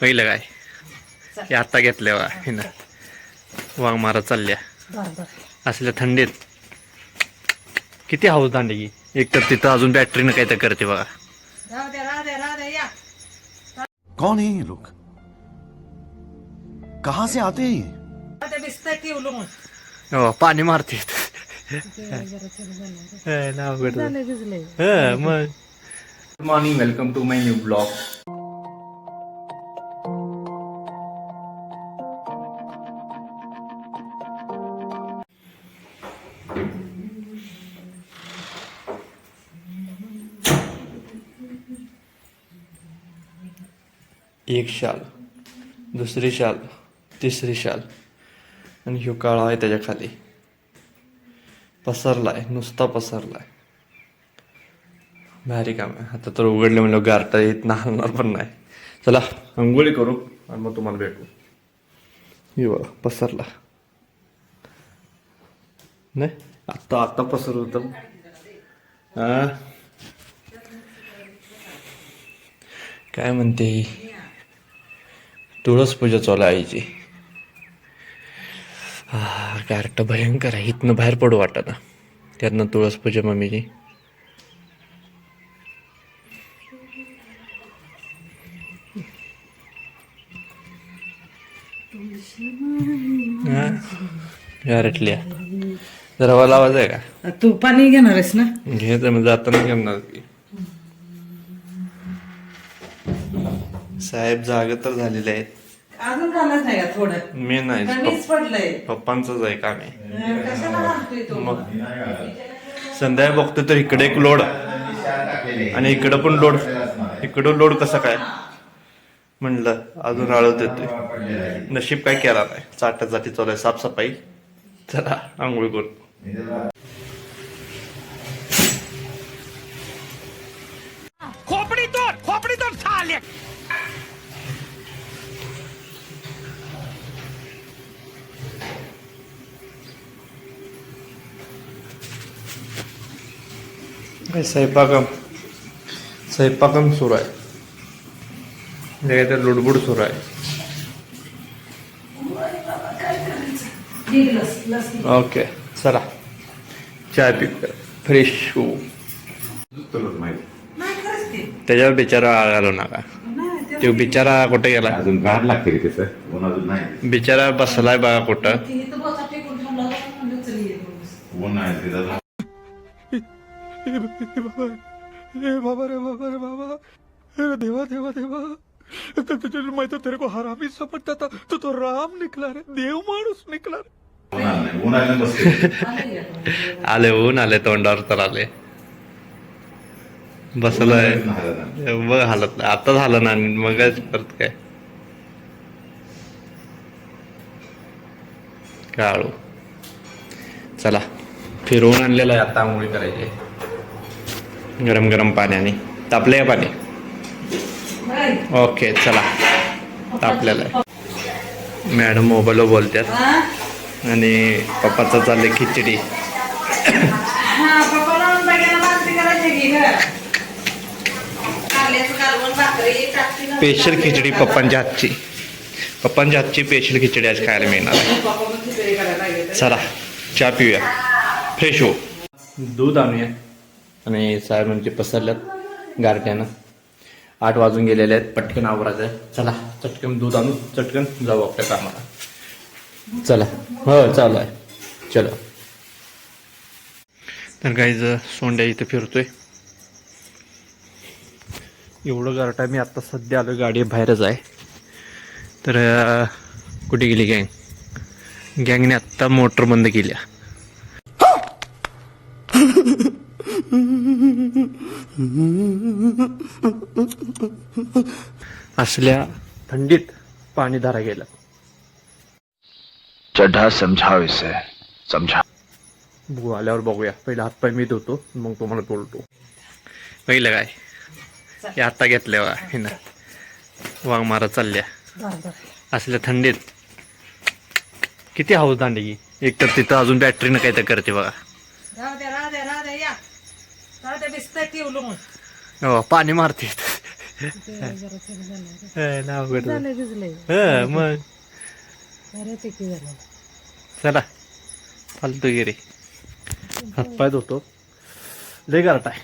पहिलं काय? हे आता घेतल्या बघा हिनं. वाघ मारत चालल्या. असल्या थंडीत. किती हाऊस दांडी की एक तर तिथं अजून बॅटरीनं काय तर करते बघा. कौन है ये लोग? कहां से आते हैं ये? हो पाणी मारते. Morning welcome to my new blog एक शाल दुसरी शाल तिसरी शाल आणि ह्यो काळा आहे त्याच्याखाली. आहे नुसता पसरला आहे भारी काम आहे. आता तर उघडले म्हणलं गारटा येत नाहणार पण नाही. चला अंघोळी करू आणि मग तुम्हाला भेटू. हे बघा पसरला. नाही आत्ता आत्ता पसर होतं काय म्हणते? तुळस पूजा चालू आहे आईची. हा गारट भयंकर आहे. इथनं बाहेर पडू वाटत ना त्यातनं तुळस पूजा मम्मीची. गारटल्या जरा वाला आवाज आहे का? तू पाणी घेणार आहेस ना? घे तर मग जाताना घेणार की साहेब जागे तर झालेले आहेत. अजून झालं नाही का थोडं? मी नाही. कमीच पडलंय. पप्पांचंच आहे काम. आहे कशाला घालतोय तो? मग संध्याकाळी बघतो तर इकडे एक लोड. आणि इकडं पण लोड. इकडं लोड कसं काय? म्हणलं अजून आळत येतोय. नशीब काय केला नाही. चाट्यासाठी चालू आहे. साफसफाई. चला आंघोळ करू काय स्वयंपाकम स्वयंपाकम सुरू आहे. म्हणजे काय तर लुडबुड सुरू आहे. लस लस ओके चला. चाय पिऊया फ्रेश होऊ. नाही त्याच्यावर बिचारा आळ घालू नका. नाही ते बिचारा कुठे गेला? अजून गार लागते नाही? बिचारा बसलाय बघा कुठं. हे बाबा हे बाबा रे बाबा रे बाबा. अरे देवा देवा देवा. तो तुझे मैं तो तेरे को हरामी समझता था. तो तो राम निकला रे देव माणूस निकला रे. ऊन आले ऊन आले तोंडावर तर आले. बसलाय. बघ हालत आता झालं ना मग परत काय. काळू. चला फिरवून आणलेला आहे आता आंघोळी करायची. गरम गरम पाण्याने. तापले का पाणी? ओके चला. तापलेलं आहे. मॅडम मोबाईलवर बोलतात आणि पप्पाचं चाललंय खिचडी. स्पेशल खिचडी पप्पांच्या हातची. पप्पांच्या हातची स्पेशल खिचडी आज खायला मिळणार आहे. चला चहा पिऊया. फ्रेश हो. दूध आणूया. आणि साहेब म्हणजे पसरल्यात गारट्यानं आठ वाजून गेलेले आहेत. पटकन आवरायचं आहे. चला चटकन दूध आणू चटकन जाऊ आपल्या कामाला. चला. हो चालू आहे. चलो. तर काहीच सोंड्या इथं फिरतोय. एवढं गारटा मी आत्ता सध्या आलो गाडी बाहेरच आहे. तर कुठे गेली गँग? गँगने आत्ता मोटर बंद केल्या असल्या थंडीत पाणी धारा गेलं. चड्ढा समझाओ इसे समझा. बघू आल्यावर बघूया. पहिला हातपाय मी धुतो मग तुम्हाला बोलतो. पहिलं काय? हे आता घेतल्या बघा हिनं वाघ मारत चालल्या. असल्या थंडीत. किती हाऊस दांडी की एक तर तिथं अजून बॅटरीनं काय तर करते बघा. ठेवलं मग. हो पाणी मारते. नाव करतो झालं. भिजलंय. मग. अरे ते की झालं. चला फालतू गिरी. हातपाय धुतो. लय आहे.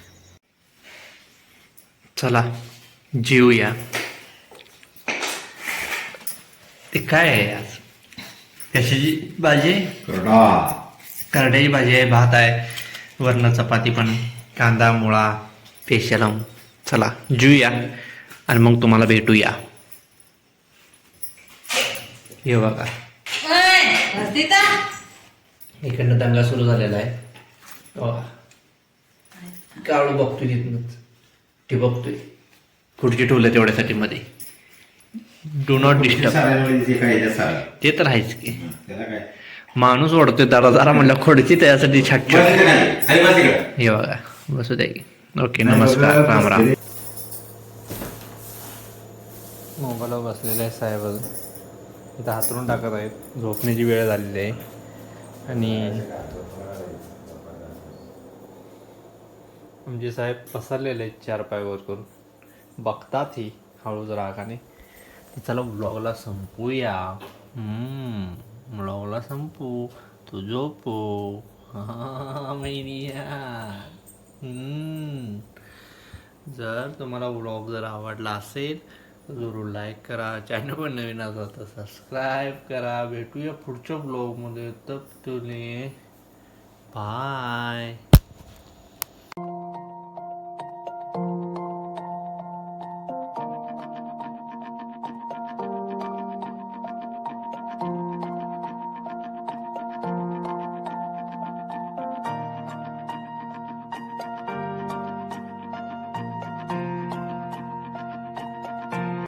चला जेऊया. ते काय आहे आज? कशाची भाजी? आहे करडा. करड्याची भाजी आहे भात आहे वरण चपाती पण कांदा मुळा पेशलम. चला जेऊया आणि मग तुम्हाला भेटूया. हे बघा. इकडनं दंगा सुरू झालेला आहे. काळू बघतोय तिथनंच. ते बघतोय. खुर्ची ठेवलं तेवढ्यासाठी मध्ये. डू नॉट डिस्टर्ब ते तर आहेच की. त्याला काय? माणूस ओढतोय दारा दारा म्हणलं खोडची त्यासाठी छाट. हे बघा. की ओके नमस्कार राम राम. मोबाईलवर बसलेले आहे साहेब इथं हातरून टाकत आहेत. झोपण्याची वेळ झालेली आहे. आणि म्हणजे साहेब पसरलेले आहेत चार पायवर करून बघतात ही हळूच रागाने. तर चला ब्लॉगला संपूया. ब्लॉगला संपू. तू झोपू. हा मैनिया. जर तुम्हाला व्लॉग जर आवडला असेल जरूर लाईक करा. चॅनल पण नवीन असेल तर सबस्क्राईब करा. भेटूया पुढच्या ब्लॉगमध्ये तर तुले बाय